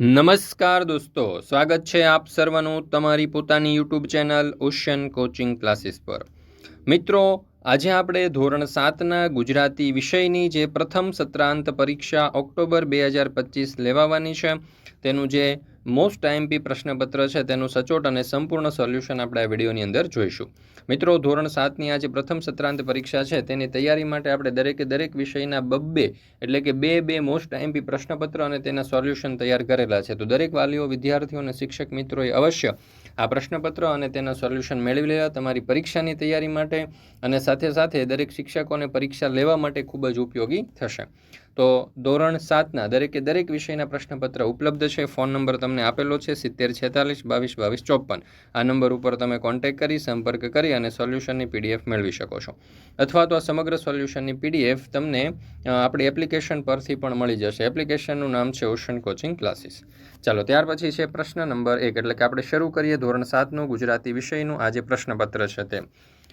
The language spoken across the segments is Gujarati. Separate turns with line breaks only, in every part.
નમસ્કાર દોસ્તો, સ્વાગત છે આપ સર્વનું તમારી પોતાની YouTube channel ocean coaching classes પર. મિત્રો, આજે આપણે ધોરણ સાતના ગુજરાતી વિષયની જે પ્રથમ સત્રાંત પરીક્ષા ઓક્ટોબર બે હજાર પચીસ લેવાવાની છે, તેનું જે મોસ્ટ આઈએમપી પ્રશ્નપત્ર છે, તેનું સચોટ અને સંપૂર્ણ સોલ્યુશન આપણે આ વિડીયોની અંદર જોઈશું. મિત્રો, ધોરણ સાતની આ જે પ્રથમ સત્રાંત પરીક્ષા છે, તેની તૈયારી માટે આપણે દરેકે દરેક વિષયના બબ્બે, એટલે કે બે બે મોસ્ટ આઈએમપી પ્રશ્નપત્ર અને તેના સોલ્યુશન તૈયાર કરેલા છે. તો દરેક વાલીઓ, વિદ્યાર્થીઓ અને શિક્ષક મિત્રોએ અવશ્ય આ પ્રશ્નપત્ર અને તેના સોલ્યુશન મેળવી લેવા તમારી પરીક્ષાની તૈયારી માટે અને સાથે સાથે દરેક શિક્ષકોને પરીક્ષા લેવા માટે ખૂબ જ ઉપયોગી થશે. તો ધોરણ સાતના દરેકે દરેક વિષયના પ્રશ્નપત્ર ઉપલબ્ધ છે. ફોન નંબર તમને આપેલો છે સિત્તેર છેતાલીસ બાવીસ બાવીસ ચોપન. આ નંબર ઉપર તમે કોન્ટેક્ટ કરી, સંપર્ક કરી અને સોલ્યુશનની પીડીએફ મેળવી શકો છો. અથવા તો આ સમગ્ર સોલ્યુશનની પીડીએફ તમને આપણી એપ્લિકેશન પરથી પણ મળી જશે. એપ્લિકેશનનું નામ છે ઓશન કોચિંગ ક્લાસીસ. ચાલો, ત્યાર પછી છે પ્રશ્ન નંબર એક. એટલે કે આપણે શરૂ કરીએ ધોરણ સાતનું ગુજરાતી વિષયનું. આ જે પ્રશ્નપત્ર છે તે.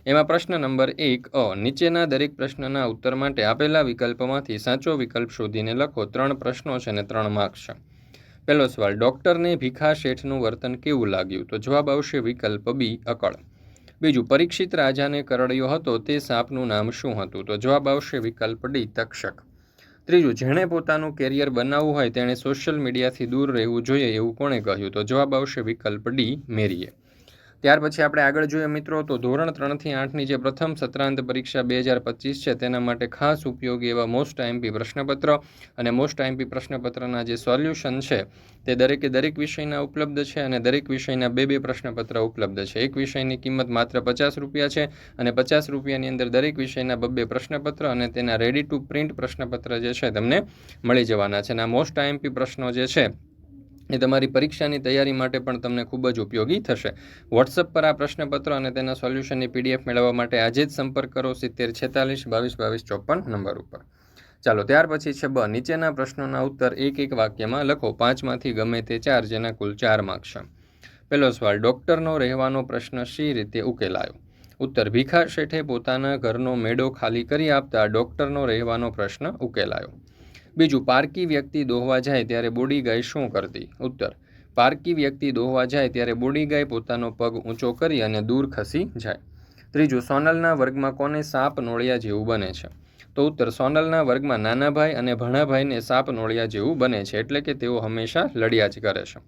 એમાં પ્રશ્ન નંબર એક, અ, નીચેના દરેક પ્રશ્નના ઉત્તર માટે આપેલા વિકલ્પમાંથી સાચો વિકલ્પ શોધીને લખો ત્રણ પ્રશ્નો છે અને ત્રણ માર્ક્સ છે. પહેલો સવાલ, ડૉક્ટરને ભીખા શેઠનું વર્તન કેવું લાગ્યું? તો જવાબ આવશે વિકલ્પ બી, અકળ. બીજું, પરીક્ષિત રાજાને કરડ્યો હતો તે સાપનું નામ શું હતું? તો જવાબ આવશે વિકલ્પ ડી, તક્ષક. ત્રીજું, જેણે પોતાનું કેરિયર બનાવવું હોય તેણે સોશિયલ મીડિયાથી દૂર રહેવું જોઈએ એવું કોણે કહ્યું? તો જવાબ આવશે વિકલ્પ ડી, મેરીએ. ત્યાર પછી આપણે આગળ જોઈએ મિત્રો, તો ધોરણ ત્રણથી આઠની જે પ્રથમ સત્રાંત પરીક્ષા બે હજાર પચીસ છે, તેના માટે ખાસ ઉપયોગી એવા મોસ્ટ આઈએમપી પ્રશ્નપત્ર અને મોસ્ટ આઈએમપી પ્રશ્નપત્રના જે સોલ્યુશન છે, તે દરેકે દરેક વિષયના ઉપલબ્ધ છે અને દરેક વિષયના બે બે પ્રશ્નપત્ર ઉપલબ્ધ છે. એક વિષયની કિંમત માત્ર પચાસ રૂપિયા છે અને પચાસ રૂપિયાની અંદર દરેક વિષયના બબ્બે પ્રશ્નપત્ર અને તેના રેડી ટુ પ્રિન્ટ પ્રશ્નપત્ર જે છે, તમને મળી જવાના છે. અને આ મોસ્ટ આઈએમપી પ્રશ્નો જે છે એ તમારી પરીક્ષાની તૈયારી માટે પણ તમને ખૂબ જ ઉપયોગી થશે. વોટ્સઅપ પર આ પ્રશ્નપત્ર અને તેના સોલ્યુશનની પીડીએફ મેળવવા માટે આજે જ સંપર્ક કરો સિત્તેર છેતાલીસ બાવીસ બાવીસ ચોપન નંબર ઉપર. ચાલો, ત્યાર પછી છે બ, નીચેના પ્રશ્નોના ઉત્તર એક એક વાક્યમાં લખો. પાંચમાંથી ગમે તે ચાર, જેના કુલ ચાર માર્ક છે. પહેલો સવાલ, ડૉક્ટરનો રહેવાનો પ્રશ્ન શી રીતે ઉકેલાયો? ઉત્તર, ભીખા શેઠે પોતાના ઘરનો મેળો ખાલી કરી આપતા ડૉક્ટરનો રહેવાનો પ્રશ્ન ઉકેલાયો. બીજું, પારકી વ્યક્તિ દોહવા જાય ત્યારે બોડી ગાય શું કરતી? ઉત્તર, પારકી વ્યક્તિ દોહવા જાય ત્યારે બોડી ગાય પોતાનો પગ ઊંચો કરી અને દૂર ખસી જાય. ત્રીજું, સોનલના વર્ગમાં કોને સાપ નોળિયા જેવું બને છે? તો ઉત્તર, સોનલના વર્ગમાં નાના ભાઈ અને ભણાભાઈને સાપ નોળિયા જેવું બને છે એટલે કે તેઓ હંમેશા લડ્યા જ કરે છે.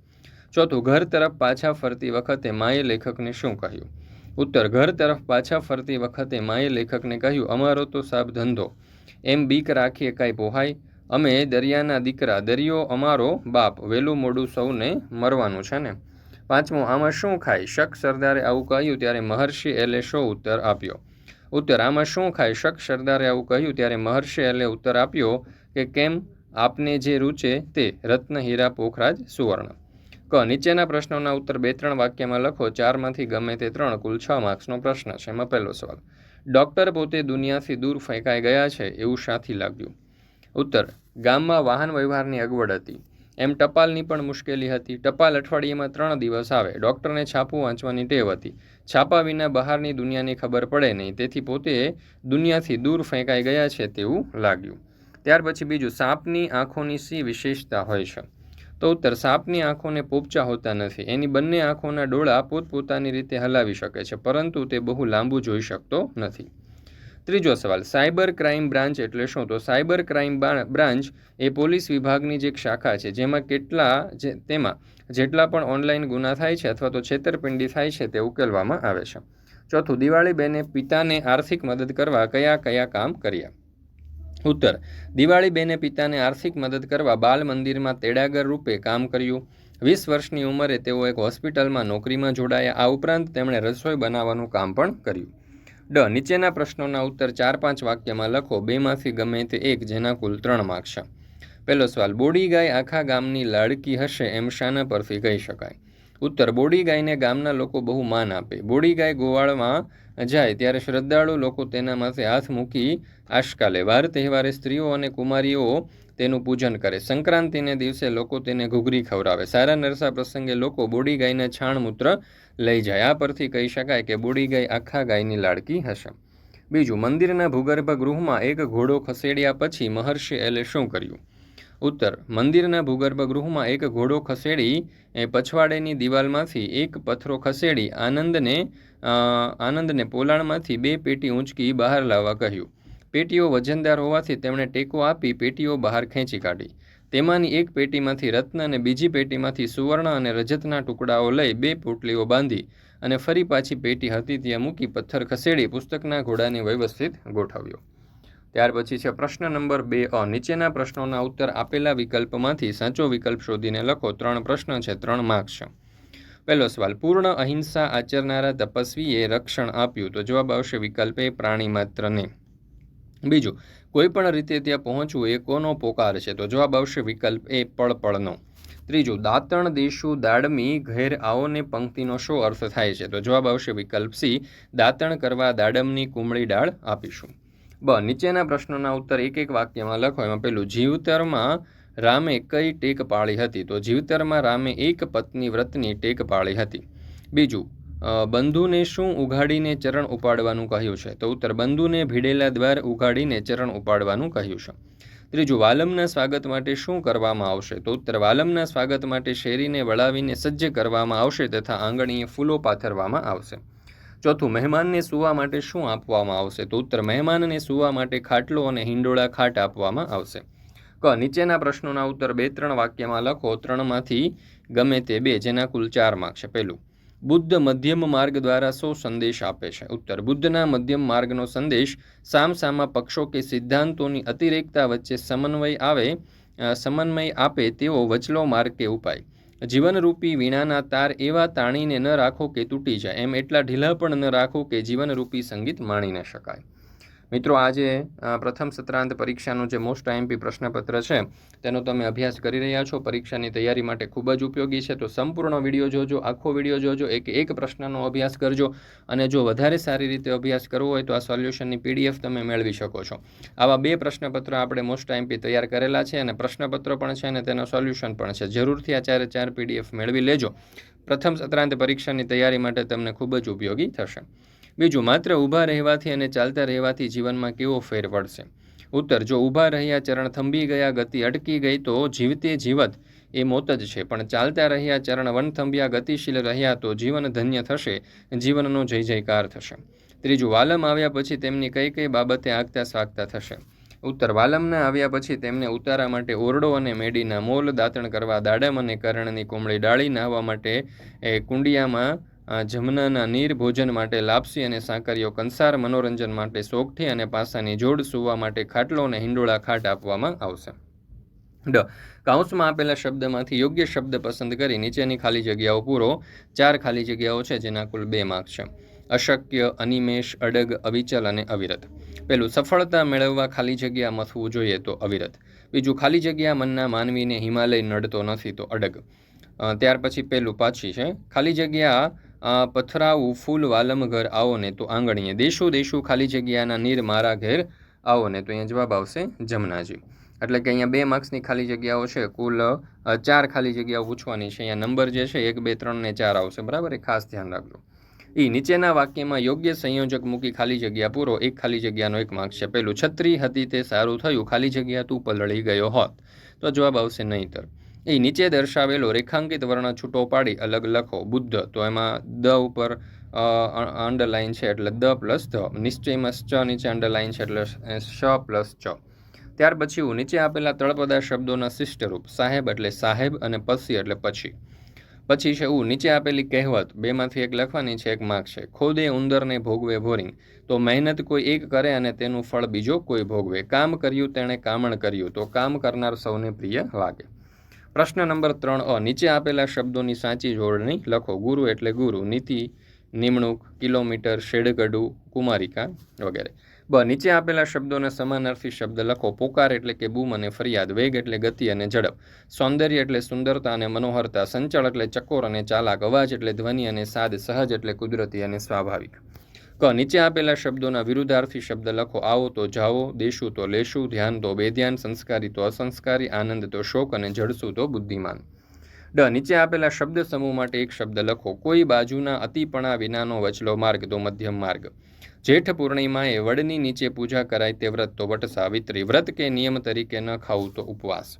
ચોથું, ઘર તરફ પાછા ફરતી વખતે માએ લેખકને શું કહ્યું? ઉત્તર, ઘર તરફ પાછા ફરતી વખતે માએ લેખકને કહ્યું, અમારો તો સાબ ધંધો. એમ બીક રાખીએ કાંઈ પોહાય? અમે દરિયાના દીકરા, દરિયો અમારો બાપ વહેલું મોડું સૌને મરવાનું છે ને? પાંચમું, આમાં શું ખાય? શક સરદારે આવું કહ્યું ત્યારે મહર્ષિ એલે શો ઉત્તર આપ્યો? ઉત્તર, આમાં શું ખાય? શક સરદારે આવું કહ્યું ત્યારે મહર્ષિ એલે ઉત્તર આપ્યો કે કેમ? આપને જે રૂચે તે રત્ન, હીરા, પોખરાજ, સુવર્ણ. ક, નીચેના પ્રશ્નોના ઉત્તર બે ત્રણ વાક્યમાં લખો. ચારમાંથી ગમે તે ત્રણ, કુલ છ માર્ક્સનો પ્રશ્ન છે. એમાં પહેલો સવાલ. ડૉક્ટર પોતે દુનિયાથી દૂર ફેંકાઈ ગયા છે એવું શાથી લાગ્યું. ઉત્તર, ગામમાં વાહન વ્યવહારની અગવડ હતી. એમ ટપાલની પણ મુશ્કેલી હતી. ટપાલ અઠવાડિયામાં ત્રણ દિવસ આવે. ડૉક્ટરને છાપું વાંચવાની ટેવ હતી. છાપા વિના બહારની દુનિયાની ખબર પડે નહીં. તેથી પોતે દુનિયાથી દૂર ફેંકાઈ ગયા છે તેવું લાગ્યું. ત્યાર પછી બીજું, સાપની આંખોની સી વિશેષતા હોય છે? તો ઉત્તર, સાપની આંખોને પોપચા હોતા નથી. એની બંને આંખોના ડોળા પોતપોતાની રીતે હલાવી શકે છે, પરંતુ તે બહુ લાંબુ જોઈ શકતો નથી. ત્રીજો સવાલ, સાયબર ક્રાઇમ બ્રાન્ચ એટલે શું? તો સાયબર ક્રાઇમ બ્રાન્ચ એ પોલીસ વિભાગની જે એક શાખા છે, જેમાં કેટલા જે, તેમાં જેટલા પણ ઓનલાઈન ગુના થાય છે અથવા તો છેતરપિંડી થાય છે તે ઉકેલવામાં આવે છે. ચોથું દિવાળી બેને પિતાને આર્થિક મદદ કરવા કયા કયા કામ કર્યા? ઉત્તર દિવાળી બેને પિતાને આર્થિક મદદ કરવા બાલ મંદિરમાં તેડાગર રૂપે કામ કર્યું. વીસ વર્ષની ઉંમરે તેઓ એક હોસ્પિટલમાં નોકરીમાં જોડાયા. આ ઉપરાંત તેમણે રસોઈ બનાવવાનું કામ પણ કર્યું. ડ, નીચેના પ્રશ્નોના ઉત્તર ચાર પાંચ વાક્યમાં લખો. બેમાંથી ગમે તે એક, જેના કુલ ત્રણ માર્ક છે. પહેલો સવાલ, બોડી ગાય આખા ગામની લાડકી હશે એમ શાના પરથી કહી શકાય? ઉત્તર, બોડી ગાયને ગામના લોકો બહુ માન આપે. બોડી ગાય ગોવાળમાં જાય ત્યારે શ્રદ્ધાળુ લોકો તેના માથે હાથ મૂકી આશકા લે. વાર તહેવારે સ્ત્રીઓ અને કુમારીઓ તેનું પૂજન કરે. સંક્રાંતિને દિવસે લોકો તેને ઘૂઘરી ખવડાવે. સારા નરસા પ્રસંગે લોકો બોડી ગાયના છાણ મૂત્ર લઈ જાય. આ પરથી કહી શકાય કે બોડી ગાય આખા ગાયની લાડકી હશે. બીજું, મંદિરના ભૂગર્ભ ગૃહમાં એક ઘોડો ખસેડ્યા પછી મહર્ષિ એલે શું કર્યું? ઉત્તર, મંદિરના ભૂગર્ભ ગૃહમાં એક ઘોડો ખસેડી, એ પછવાડેની દિવાલમાંથી એક પથ્થરો ખસેડી, આનંદને આનંદને પોલાણમાંથી બે પેટી ઊંચકી બહાર લાવવા કહ્યું. પેટીઓ વજનદાર હોવાથી તેમણે ટેકો આપી પેટીઓ બહાર ખેંચી કાઢી. તેમાંની એક પેટીમાંથી રત્ન અને બીજી પેટીમાંથી સુવર્ણ અને રજતના ટુકડાઓ લઈ બે પોટલીઓ બાંધી અને ફરી પાછી પેટી હતી ત્યાં મૂકી પથ્થર ખસેડી પુસ્તકના ઘોડાને વ્યવસ્થિત ગોઠવ્યો. ત્યાર પછી છે પ્રશ્ન નંબર બે અ. નીચેના પ્રશ્નોના ઉત્તર આપેલા વિકલ્પમાંથી સાચો વિકલ્પ શોધીને લખો. ત્રણ પ્રશ્ન છે, ત્રણ માર્ક્સ. છે પહેલો સવાલ, પૂર્ણ અહિંસા આચરનારા તપસ્વીએ રક્ષણ આપ્યું? તો જવાબ આવશે વિકલ્પ એ પ્રાણી માત્રને. બીજું, કોઈ પણ રીતે ત્યાં પહોંચવું એ કોનો પોકાર છે? તો જવાબ આવશે વિકલ્પ એ, પળપળનો. ત્રીજું, દાંતણ દેશું દાડમી ઘેર આવોને પંક્તિનો શું અર્થ થાય છે? તો જવાબ આવશે વિકલ્પ સી, દાંતણ કરવા દાડમની કુમળી ડાળ આપીશું. બ, નીચેના પ્રશ્નોના ઉત્તર એક એક વાક્યમાં લખો. એમાં પેલું, જીવતરમાં રામે કઈ ટેક પાળી હતી? તો જીવતરમાં રામે એક પત્ની વ્રતની ટેક પાળી હતી. બીજું બંધુને શું ઉઘાડીને ચરણ ઉપાડવાનું કહ્યું છે? તો ઉત્તર, બંધુને ભીડેલા દ્વાર ઉઘાડીને ચરણ ઉપાડવાનું કહ્યું છે. ત્રીજું, વાલમના સ્વાગત માટે શું કરવામાં આવશે? તો ઉત્તર, વાલમના સ્વાગત માટે શેરીને વળાવીને સજ્જ કરવામાં આવશે તથા આંગણીએ ફૂલો પાથરવામાં આવશે. ચોથું, મહેમાનને સૂવા માટે શું આપવામાં આવશે? તો ઉત્તર, મહેમાનને સૂવા માટે ખાટલો અને હિંડોળા ખાટ આપવામાં આવશે. ક, નીચેના પ્રશ્નોના ઉત્તર બે, ત્રણ વાક્યમાં લખો. ત્રણમાંથી ગમે તે બે, જેના કુલ ચાર માર્ક છે. પહેલું બુદ્ધ મધ્યમ માર્ગ દ્વારા શો સંદેશ આપે છે. ઉત્તર. બુદ્ધના મધ્યમ માર્ગનો સંદેશ સામસામા પક્ષો કે સિદ્ધાંતોની અતિરેકતા વચ્ચે સમન્વય આવે સમન્વય આપે તેવો વચલો માર્ગ કે ઉપાય. જીવનરૂપી વીણાના તાર એવા તાણીને ન રાખો કે તૂટી જાય. એમ એટલા ઢીલા પણ ન રાખો કે જીવનરૂપી સંગીત માણી ન શકાય. મિત્રો, આજે પ્રથમ સત્રાંત પરીક્ષાનું જે મોસ્ટ આઈએમપી પ્રશ્નપત્ર છે, તેનો તમે અભ્યાસ કરી રહ્યા છો. પરીક્ષાની તૈયારી માટે ખૂબ જ ઉપયોગી છે. તો સંપૂર્ણ વીડિયો જોજો, આખો વીડિયો જોજો, એક એક પ્રશ્નનો અભ્યાસ કરજો અને જો વધારે સારી રીતે અભ્યાસ કરવો હોય તો આ સોલ્યુશનની પીડીએફ તમે મેળવી શકો છો. આવા બે પ્રશ્નપત્ર આપણે મોસ્ટ આઈએમપી તૈયાર કરેલા છે અને પ્રશ્નપત્ર પણ છે અને તેનો સોલ્યુશન પણ છે. જરૂરથી આ ચારે ચાર પીડીએફ મેળવી લેજો. પ્રથમ સત્રાંત પરીક્ષાની તૈયારી માટે તમને ખૂબ જ ઉપયોગી થશે. બીજું, માત્ર ઊભા રહેવાથી અને ચાલતા રહેવાથી જીવનમાં કેવો ફેર પડશે ઉત્તર, જો ઊભા રહ્યા ચરણ થંભી ગયા, ગતિ અટકી ગઈ, તો જીવતે જીવત. એ મોત જ છે, પણ ચાલતા રહ્યા ચરણ વનથંભ્યા, ગતિશીલ રહ્યા, તો જીવન ધન્ય થશે, જીવનનો જય જયકાર થશે. ત્રીજું, વાલમ આવ્યા પછી તેમની કઈ કઈ બાબતે આગતા સ્વાગતા થશે? ઉત્તર, વાલમના આવ્યા પછી તેમને ઉતારા માટે ઓરડો અને મેડીના મોલ દાંતણ કરવા, દાડમ અને કરણની કોમળી ડાળી નાહવા માટે, એ કુંડિયામાં જમનાના નીર ભોજન માટે લાપસી અને સાંકરીઓ કંસાર મનોરંજન માટે સોગઠી અને પાસાની જોડ સૂવા માટે ખાટલો અને હિંડોળા ખાટ આપવામાં આવશે. ડ. કાઉન્સમાં આપેલા શબ્દમાંથી યોગ્ય શબ્દ પસંદ કરી નીચેની ખાલી જગ્યાઓ પૂરો. ચાર ખાલી જગ્યાઓ છે જેના કુલ બે માર્ક છે. અશક્ય, અનિમેષ, અડગ, અવિચલ અને અવિરત. પેલું સફળતા મેળવવા ખાલી જગ્યા મથવું જોઈએ તો અવિરત. બીજું ખાલી જગ્યા મનના માનવીને હિમાલય નડતો નથી તો અડગ. ત્યાર પછી પેલું પાછી છે. ખાલી જગ્યા પથરાવું ફૂલ વાલમ ઘર આવો ને તો આંગણીએ. દેશો દેશું ખાલી જગ્યાના નીર મારા ઘેર આવો ને તો અહીંયા જવાબ આવશે જમનાજી. એટલે કે અહીંયા બે માર્ક્સની ખાલી જગ્યાઓ છે, કુલ ચાર ખાલી જગ્યાઓ પૂછવાની છે. અહીંયા નંબર જે છે, એક, બે, ત્રણ ને ચાર આવશે. બરાબર? એ ખાસ ધ્યાન રાખજો. એ નીચેના વાક્યમાં યોગ્ય સંયોજક મૂકી ખાલી જગ્યા પૂરો. એક ખાલી જગ્યાનો એક માર્ક છે. પેલું, છત્રી હતી તે સારું થયું. ખાલી જગ્યા તું પલળી ગયો હોત. તો જવાબ આવશે નહીંતર. એ નીચે દર્શાવેલો રેખાંકિત વર્ણ છૂટો પાડી અલગ લખો. બુદ્ધ. તો એમાં દ ઉપર અંડરલાઇન છે એટલે દ પ્લસ ધ. નિશ્ચયમાં ચ નીચે અંડરલાઇન છે એટલે શ પ્લસ ચ ત્યાર પછી હું નીચે આપેલા તળપદા શબ્દોના શિષ્ટ રૂપ સાહેબ એટલે સાહેબ અને પસી એટલે પછી. પછી છે ઉ નીચે આપેલી કહેવત, બેમાંથી એક લખવાની છે, એક માર્ક છે. ખોદે ઉંદરને ભોગવે ભોરિંગ તો મહેનત કોઈ એક કરે અને તેનું ફળ બીજો કોઈ ભોગવે. કામ કર્યું તેણે કામણ કર્યું. તો કામ કરનાર સૌને પ્રિય લાગે. પ્રશ્ન નંબર ત્રણ અ. નીચે આપેલા શબ્દોની સાચી જોડણી લખો ગુરુ એટલે ગુરુ, નીતિ, નિમણૂક, કિલોમીટર, શેડગડું, કુમારિકા વગેરે. બ. નીચે આપેલા શબ્દોના સમાનાર્થી શબ્દ લખો. પોકાર એટલે કે બૂમ અને ફરિયાદ, વેગ એટલે ગતિ અને ઝડપ. સૌંદર્ય એટલે સુંદરતા અને મનોહરતા. સંચળ એટલે ચકોર અને ચાલાક. અવાજ એટલે ધ્વનિ અને સાદ, સહજ એટલે કુદરતી અને સ્વાભાવિક. ક નીચે આપેલા શબ્દોના વિરુદ્ધાર્થી શબ્દ લખો. આવો તો જાઓ, દેશું તો લેશું, ધ્યાન તો બેધ્યાન, સંસ્કારી તો અસંસ્કારી, આનંદ તો શોક અને જડશું તો બુદ્ધિમાન. ડ નીચે આપેલા શબ્દ સમૂહ માટે એક શબ્દ લખો. કોઈ બાજુના અતિપણા વિનાનો વચલો માર્ગ તો મધ્યમ માર્ગ. જેઠ પૂર્ણિમાએ વડની નીચે પૂજા કરાય તે વ્રત તો વટ સાવિત્રી. વ્રત કે નિયમ તરીકે ન ખાવું તો ઉપવાસ.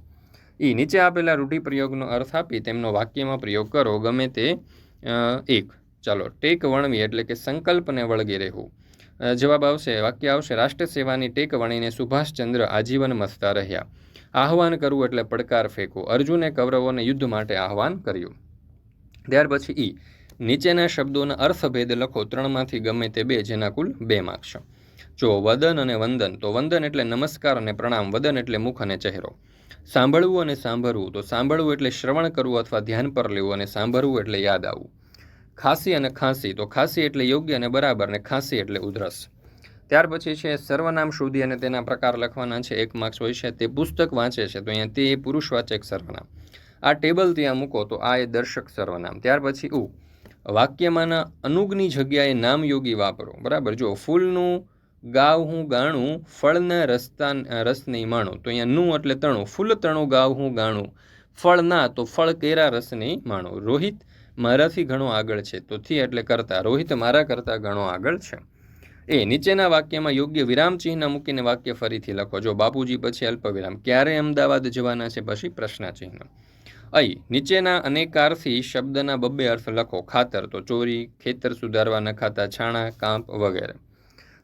એ નીચે આપેલા રૂઢિપ્રયોગનો અર્થ આપી તેમનો વાક્યમાં પ્રયોગ કરો. ગમે તે એક ચાલો, ટેક વણવી એટલે કે સંકલ્પને વળગી રહેવું. જવાબ આવશે, વાક્ય આવશે, રાષ્ટ્ર સેવાની ટેક વણીને સુભાષચંદ્ર આજીવન મસ્તા રહ્યા. આહવાન કરવું એટલે પડકાર ફેંકવું. અર્જુને કૌરવોને યુદ્ધ માટે આહવાન કર્યું. ત્યાર પછી ઈ, નીચેના શબ્દોના અર્થભેદ લખો. ત્રણમાંથી ગમે તે બે, જેના કુલ બે માર્ક્સ જો વદન અને વંદન, તો વંદન એટલે નમસ્કાર અને પ્રણામ. વદન એટલે મુખ અને ચહેરો. સાંભળવું અને સાંભળવું, તો સાંભળવું એટલે શ્રવણ કરવું અથવા ધ્યાન પર લેવું અને સાંભળવું એટલે યાદ આવવું. ખાંસી અને ખાંસી. તો ખાંસી એટલે યોગ્ય અને બરાબર ને ખાંસી એટલે ઉધરસ. ત્યાર પછી છે સર્વનામ શોધી અને તેના પ્રકાર લખવાના છે. એક માર્ક્સ હોય છે. તે પુસ્તક વાંચે છે. તો અહીંયા તે પુરુષવાચક સર્વનામ. આ ટેબલ ત્યાં મૂકો તો આ એ દર્શક સર્વનામ. ત્યાર પછી ઉ. વાક્યમાંના અનુગની જગ્યાએ નામ યોગી વાપરો. બરાબર? જો ફૂલનું ગાવ હું ગાણું, ફળના રસ્તા રસ નહીં માણું તો અહીંયા નું એટલે તણું. ફૂલ તણું ગાવ હું ગાણું. ફળ ના તો ફળ કેરા રસ નહીં માણું રોહિત મારાથી ઘણો આગળ છે. તો એટલે કરતા રોહિત મારા કરતાં ઘણો આગળ છે. એ નીચેના વાક્યમાં યોગ્ય વિરામ ચિહ્ન મૂકીને વાક્ય ફરીથી લખો. જો બાપુજી પછી અલ્પવિરામ ક્યારે અમદાવાદ જવાના છે પછી પ્રશ્નાચિહ્ન અહીં નીચેના અનેકારથી શબ્દના બબ્બે અર્થ લખો. ખાતર તો ચોરી, ખેતર સુધારવા નખાતા છાણા, કાંપ વગેરે.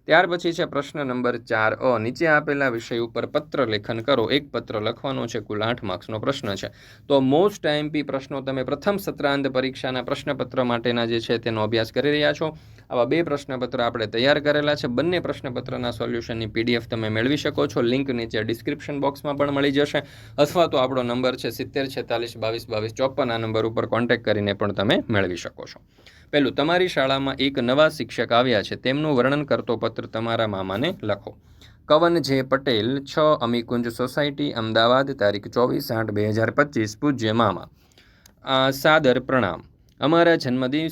ત્યાર પછી છે પ્રશ્ન નંબર ચાર. અ. નીચે આપેલા વિષય ઉપર પત્ર લેખન કરો. એક પત્ર લખવાનો છે, કુલ આઠ માર્ક્સનો પ્રશ્ન છે. તો મોસ્ટ આઈએમપી પ્રશ્નો તમે પ્રથમ સત્રાંત પરીક્ષાના પ્રશ્નપત્ર માટેના જે છે તેનો અભ્યાસ કરી રહ્યા છો. આવા બે પ્રશ્નપત્ર આપણે તૈયાર કરેલા છે. બંને પ્રશ્નપત્રના સોલ્યુશનની પીડીએફ તમે મેળવી શકો છો. લિંક નીચે ડિસ્ક્રિપ્શન બોક્સમાં પણ મળી જશે. અથવા તો આપણો નંબર છે સિત્તેર, છેતાલીસ, બાવીસ બાવીસ, ચોપન આ નંબર ઉપર કોન્ટેક્ટ કરીને પણ તમે મેળવી શકો છો. પહેલું, તમારી શાળામાં એક નવા શિક્ષક આવ્યા છે, તેમનું વર્ણન કરતો પત્ર તમારા મામાને લખો. કવન જે પટેલ, છ અમીકુંજ સોસાયટી, અમદાવાદ, તારીખ ચોવીસ આઠ બે હજાર પચીસ, પૂજ્ય મામા. સાદર પ્રણામ. અમારા જન્મદિન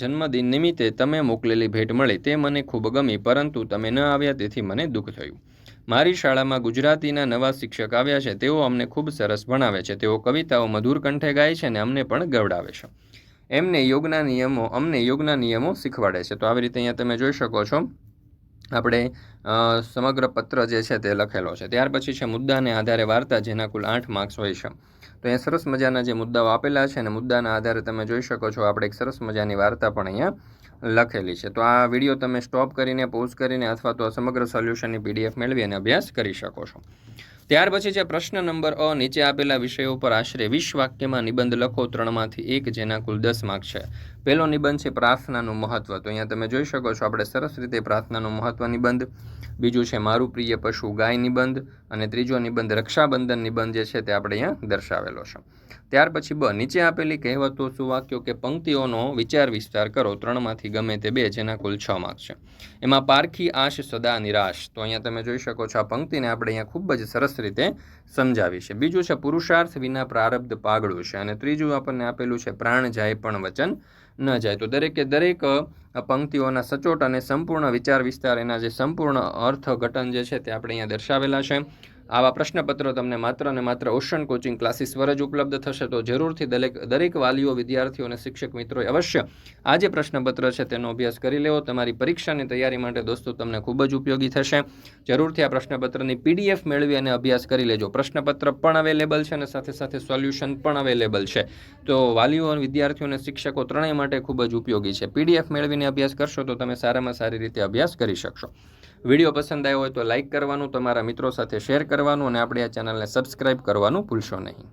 જન્મદિન નિમિત્તે તમે મોકલેલી ભેટ મળી, તે મને ખૂબ ગમી, પરંતુ તમે ન આવ્યા, તેથી મને દુઃખ થયું. મારી શાળામાં ગુજરાતીના નવા શિક્ષક આવ્યા છે, તેઓ અમને ખૂબ સરસ ભણાવે છે, તેઓ કવિતાઓ મધુર કંઠે ગાય છે અને અમને પણ ગવડાવે છે. એમને યોગના નિયમો, અમને યોગના નિયમો શીખવાડે છે. તો આવી રીતે અહીંયા તમે જોઈ શકો છો. આપણે સમગ્ર પત્ર જે છે તે લખેલો છે. ત્યાર પછી છે મુદ્દાને આધારે વાર્તા, જેના કુલ આઠ માર્ક્સ હોય છે. તો અહીંયા સરસ મજાના જે મુદ્દાઓ આપેલા છે અને મુદ્દાના આધારે તમે જોઈ શકો છો, આપણે એક સરસ મજાની વાર્તા પણ અહીંયા લખેલી છે. તો આ વીડિયો તમે સ્ટોપ કરીને, પોઝ કરીને અથવા તો સમગ્ર સોલ્યુશનની પીડીએફ મેળવી અને અભ્યાસ કરી શકો છો. ત્યાર પછી છે પ્રશ્ન નંબર અ, નીચે આપેલા વિષયો પર આશરે વીસ વાક્યમાં નિબંધ લખો. ત્રણમાંથી એક જેના કુલ દસ માર્ક છે. પહેલો નિબંધ છે પ્રાર્થનાનું મહત્વ. તો અહીંયા તમે જોઈ શકો છો, આપણે સરસ રીતે પ્રાર્થનાનું મહત્વ નિબંધ. બીજું છે મારું પ્રિય પશુ ગાય નિબંધ. અને ત્રીજો નિબંધ રક્ષાબંધન નિબંધ જે છે તે આપણે અહીંયા દર્શાવેલો છે. ત્યાર પછી બ, નીચે આપેલી કહેવતો સુવાક્યો કે પંક્તિઓનો વિચાર વિસ્તાર કરો. ત્રણમાંથી ગમે તે બે, જેના કુલ છ માર્ક છે. એમાં પારખી આશ સદા નિરાશ. તો અહીંયા તમે જોઈ શકો છો આ પંક્તિને આપણે અહીંયા ખૂબ જ સરસ રીતે સમજાવી છે. બીજું છે પુરુષાર્થ વિના પ્રારબ્ધ પાગળું છે. અને ત્રીજું આપણને આપેલું છે પ્રાણ જાય પણ વચન. ન જાય. તો દરેકે દરેક પંક્તિઓના સચોટ અને સંપૂર્ણ વિચાર વિસ્તાર, એના જે સંપૂર્ણ અર્થઘટન જે છે તે આપણે અહીંયા દર્શાવેલા છે. આવા પ્રશ્નપત્રો તમને માત્ર અને માત્ર ઓશન કોચિંગ ક્લાસીસ પર જ ઉપલબ્ધ થશે, તો જરૂરથી દરેક દરેક વાલીઓ, વિદ્યાર્થીઓ અને શિક્ષક મિત્રોએ અવશ્ય આ જે પ્રશ્નપત્ર છે તેનો અભ્યાસ કરી લેવો. તમારી પરીક્ષાની તૈયારી માટે દોસ્તો તમને ખૂબ જ ઉપયોગી થશે. જરૂરથી આ પ્રશ્નપત્રની પીડીએફ મેળવી અને અભ્યાસ કરી લેજો. પ્રશ્નપત્ર પણ અવેલેબલ છે અને સાથે સાથે સોલ્યુશન પણ અવેલેબલ છે. તો વાલીઓ વિદ્યાર્થીઓ અને શિક્ષકો ત્રણેય માટે ખૂબ જ ઉપયોગી છે. પીડીએફ મેળવીને અભ્યાસ કરશો તો તમે સારામાં સારી રીતે અભ્યાસ કરી શકશો. વીડિયો પસંદ આવ્યો હોય તો લાઇક કરવાનું, તમારા મિત્રો સાથે શેર કરવાનું અને આપણે આ ચેનલને સબસ્ક્રાઇબ કરવાનું ભૂલશો નહીં.